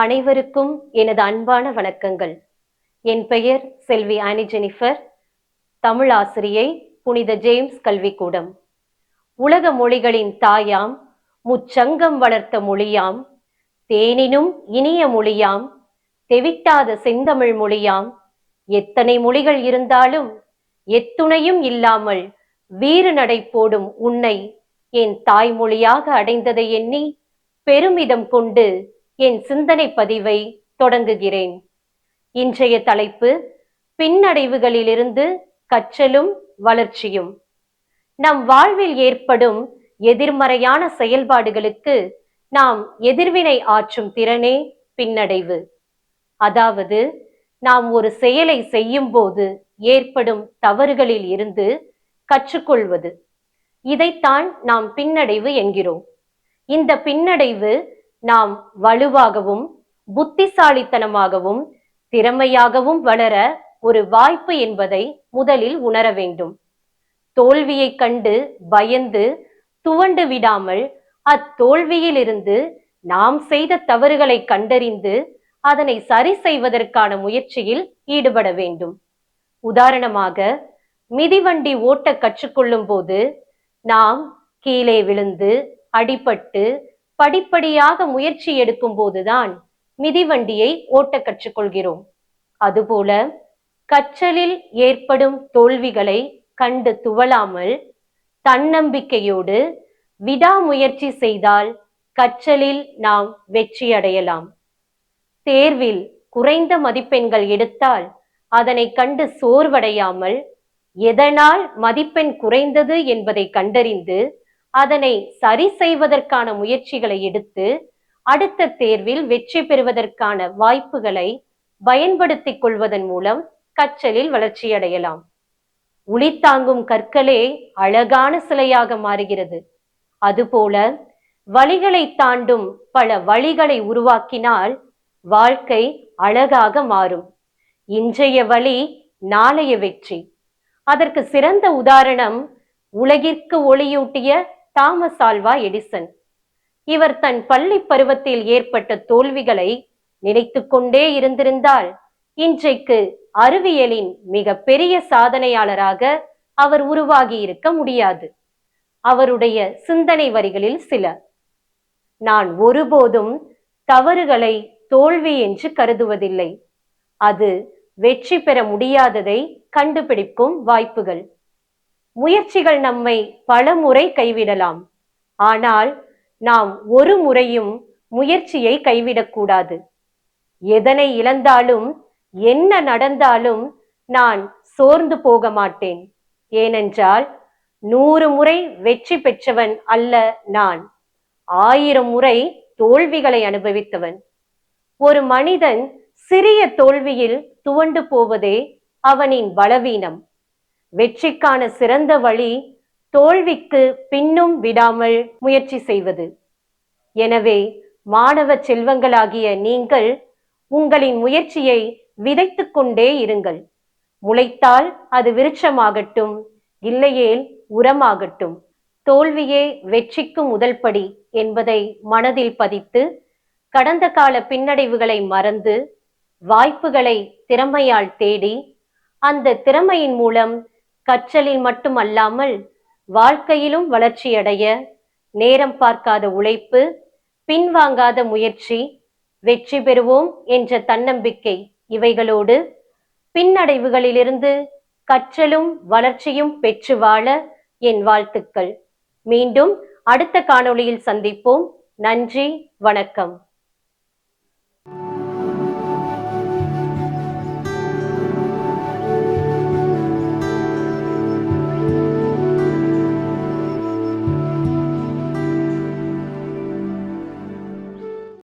அனைவருக்கும் எனது அன்பான வணக்கங்கள். என் பெயர் செல்வி ஆனி ஜெனிஃபர். தமிழ் ஆசிரியை புனித ஜேம்ஸ் கல்விக்கூடம். உலக மொழிகளின் தாயாம் முச்சங்கம் வளர்த்த மொழியாம் தேனினும் இனிய மொழியாம் தெவிட்டாத செந்தமிழ் மொழியாம் எத்தனை மொழிகள் இருந்தாலும் எத்துணையும் இல்லாமல் வீறு நடை போடும் உன்னை என் தாய்மொழியாக அடைந்ததை எண்ணி பெருமிதம் கொண்டு என் சிந்தனை பதிவை தொடங்குகிறேன். இன்றைய தலைப்பு பின்னடைவுகளிலிருந்து கற்றலும் வளர்ச்சியும். நம் வாழ்வில் ஏற்படும் எதிர்மறையான செயல்பாடுகளுக்கு நாம் எதிர்வினை ஆற்றும் திறனே பின்னடைவு. அதாவது நாம் ஒரு செயலை செய்யும் போது ஏற்படும் தவறுகளில் இருந்து கற்றுக்கொள்வது. இதைத்தான் நாம் பின்னடைவு என்கிறோம். இந்த பின்னடைவு நாம் வலுவாகவும் புத்திசாலித்தனமாகவும் திறமையாகவும் வளர ஒரு வாய்ப்பு என்பதை முதலில் உணர வேண்டும். தோல்வியைக் கண்டு பயந்து துவண்டு விடாமல் அத்தோல்வியிலிருந்து நாம் செய்த தவறுகளை கண்டறிந்து அதனை சரி செய்வதற்கான முயற்சியில் ஈடுபட வேண்டும். உதாரணமாக மிதிவண்டி ஓட்ட கற்றுக்கொள்ளும் போது நாம் கீழே விழுந்து அடிபட்டு படிப்படியாக முயற்சி எடுக்கும் போதுதான் மிதிவண்டியை ஓட்ட கற்றுக்கொள்கிறோம். அதுபோல கற்றலில் ஏற்படும் தோல்விகளை கண்டு துவளாமல் தன்னம்பிக்கையோடு விடாமுயற்சி செய்தால் கற்றலில் நாம் வெற்றி அடையலாம். தேர்வில் குறைந்த மதிப்பெண்கள் எடுத்தால் அதனை கண்டு சோர்வடையாமல் எதனால் மதிப்பெண் குறைந்தது என்பதை கண்டறிந்து அதனை சரி செய்வதற்கான முயற்சிகளை எடுத்து அடுத்த தேர்வில் வெற்றி பெறுவதற்கான வாய்ப்புகளை பயன்படுத்திக் கொள்வதன் மூலம் கற்றலில் வளர்ச்சியடையலாம். உளி தாங்கும் கற்களே அழகான சிலையாக மாறுகிறது. அதுபோல வழிகளை தாண்டும் பல வழிகளை உருவாக்கினால் வாழ்க்கை அழகாக மாறும். இன்றைய வழி நாளைய வெற்றி. அதற்கு சிறந்த உதாரணம் உலகிற்கு ஒளியூட்டிய தாமஸ் ஆல்வா எடிசன். இவர் தன் பள்ளி பருவத்தில் ஏற்பட்ட தோல்விகளை நினைத்து கொண்டே இருந்திருந்தால் இன்றைக்கு அறிவியலின் மிக பெரிய சாதனையாளராக அவர் உருவாகி இருக்க முடியாது. அவருடைய சிந்தனை வரிகளில் சில. நான் ஒருபோதும் தவறுகளை தோல்வி என்று கருதுவதில்லை. அது வெற்றி பெற முடியாததை கண்டுபிடிக்கும் வாய்ப்புகள். முயற்சிகள் நம்மை பல முறை கைவிடலாம். ஆனால் நாம் ஒரு முறையும் முயற்சியை கைவிடக்கூடாது. எதனை இழந்தாலும் என்ன நடந்தாலும் நான் சோர்ந்து போக மாட்டேன். ஏனென்றால் நூறு முறை வெற்றி பெற்றவன் அல்ல நான். ஆயிரம் முறை தோல்விகளை அனுபவித்தவன். ஒரு மனிதன் சிறிய தோல்வியில் துவண்டு போவதே அவனின் பலவீனம். வெற்றிக்கான சிறந்த வழி தோல்விக்கு பின்னும் விடாமல் முயற்சி செய்வது. எனவே மாணவ செல்வங்களாகிய நீங்கள் உங்களின் முயற்சியை விதைத்துக் கொண்டே இருங்கள். முளைத்தால் அது விருட்சமாகட்டும் இல்லையேல் உரமாகட்டும். தோல்வியே வெற்றிக்கு முதல் படி என்பதை மனதில் பதித்து கடந்த கால பின்னடைவுகளை மறந்து வாய்ப்புகளை திறமையால் தேடி அந்த திறமையின் மூலம் கற்றலில் மட்டுமல்லாமல் வாழ்க்கையிலும் வளர்ச்சியடைய நேரம் பார்க்காத உழைப்பு பின்வாங்காத முயற்சி வெற்றி பெறுவோம் என்ற தன்னம்பிக்கை இவைகளோடு பின்னடைவுகளிலிருந்து கற்றலும் வளர்ச்சியும் பெற்று வாழ என் வாழ்த்துக்கள். மீண்டும் அடுத்த காணொளியில் சந்திப்போம். நன்றி வணக்கம்.